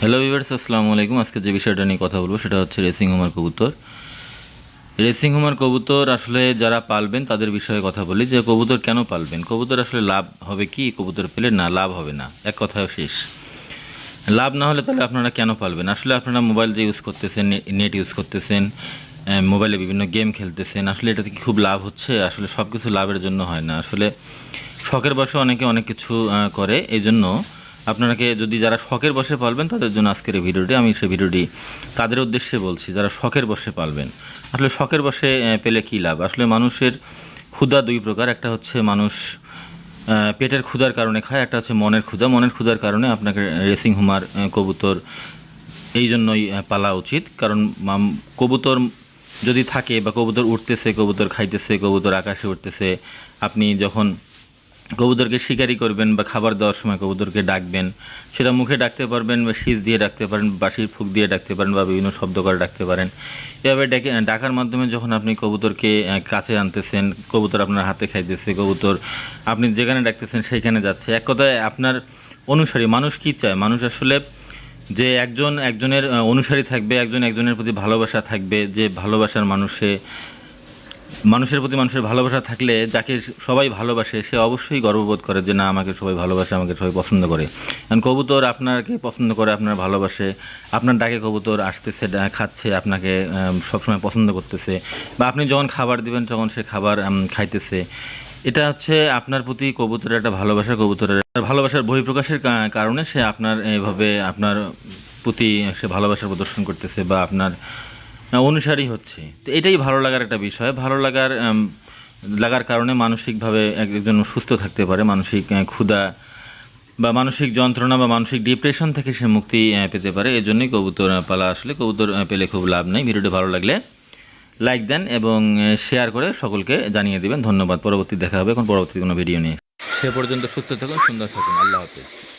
Hello viewers আসসালামু আলাইকুম। আজকে যে বিষয়টা নিয়ে কথা বলব সেটা হচ্ছে রেসিং হোমার কবুতর রেসিং হোমার কবুতর আসলে যারা পালবেন, তাদের বিষয়ে কথা বলি যে কবুতর কেন পালবেন? কবুতর আসলে লাভ হবে কি? কবুতর পেলে না, লাভ হবে না। এক কথা শেষ। লাভ না হলে তাহলে আপনারা কেন পালবেন? আসলে আপনারা মোবাইল যে ইউজ করতেছেন নেট ইউজ করতেছেন মোবাইলে বিভিন্ন গেম খেলতেছেন, আসলে এটাতে কি খুব লাভ হচ্ছে? আসলে সব কিছু লাভের জন্য হয় না। আসলে শখের বসে অনেকে অনেক কিছু করে। এই জন্য আপনাকে যদি যারা শখের বসে পালবেন, তাদের জন্য আজকের এই ভিডিওটি, আমি সেই ভিডিওটি তাদের উদ্দেশ্যে বলছি, যারা শখের বসে পালবেন। আসলে শখের বসে পেলে কী লাভ? আসলে মানুষের ক্ষুধা দুই প্রকার, একটা হচ্ছে মানুষ পেটের ক্ষুধার কারণে খায়, একটা হচ্ছে মনের ক্ষুধা। মনের ক্ষুধার কারণে আপনাকে রেসিং হুমার কবুতর এই জন্যই পালা উচিত। কারণ কবুতর যদি থাকে বা কবুতর উঠতেছে, কবুতর খাইতেছে, কবুতর আকাশে উঠতেছে, আপনি যখন কবুতরকে শিকারি করবেন বা খাবার দেওয়ার সময় কবুতরকে ডাকবেন, সেটা মুখে ডাকতে পারবেন বা শীষ দিয়ে ডাকতে পারেন বাঁশির ফুক দিয়ে ডাকতে পারেন বা বিভিন্ন শব্দ করে ডাকতে পারেন। এভাবে ডেকে, ডাকার মাধ্যমে যখন আপনি কবুতরকে কাছে আনতেছেন, কবুতর আপনার হাতে খাইতেছে, কবুতর আপনি যেখানে ডাকতেছেন সেইখানে যাচ্ছে। এক কথায় আপনার অনুসারী, মানুষ কি চায়? মানুষ আসলে যে একজন, একজনের অনুসারী থাকবে, একজন একজনের প্রতি ভালোবাসা থাকবে, যে ভালোবাসার মানুষে মানুষের প্রতি মানুষের ভালোবাসা থাকলে যাকে সবাই ভালোবাসে, সে অবশ্যই গর্ববোধ করে যে না, আমাকে সবাই ভালোবাসে, আমাকে সবাই পছন্দ করে। কারণ কবুতর আপনাকে পছন্দ করে, আপনার ভালোবাসে, আপনার ডাকে কবুতর আসতেছে খাচ্ছে, আপনাকে সবসময় পছন্দ করতেছে বা আপনি যখন খাবার দিবেন, তখন সে খাবার খাইতেছে। এটা হচ্ছে আপনার প্রতি কবুতরের একটা ভালোবাসা, কবুতরের ভালোবাসার বহিঃপ্রকাশের কারণে সে আপনার এইভাবে আপনার প্রতি সে ভালোবাসার প্রদর্শন করতেছে বা আপনার অনুসারী হচ্ছে। তো এটাই ভালো লাগার একটা বিষয়। ভালো লাগার লাগার কারণে মানসিকভাবে এক- একজন সুস্থ থাকতে পারে। মানসিক ক্ষুধা বা মানসিক যন্ত্রণা বা মানসিক ডিপ্রেশন থেকে সে মুক্তি পেতে পারে। এই জন্যই কবুতর পালা আসলে কবুতর পেলে খুব লাভ নেই। ভিডিওটি ভালো লাগলে লাইক দেন এবং শেয়ার করে সকলকে জানিয়ে দেবেন। ধন্যবাদ। পরবর্তী দেখা হবে। এখন পরবর্তী কোনো ভিডিও নিয়ে। সে পর্যন্ত সুস্থ থাকুন, সুন্দর থাকুন। আল্লাহ হাফিজ।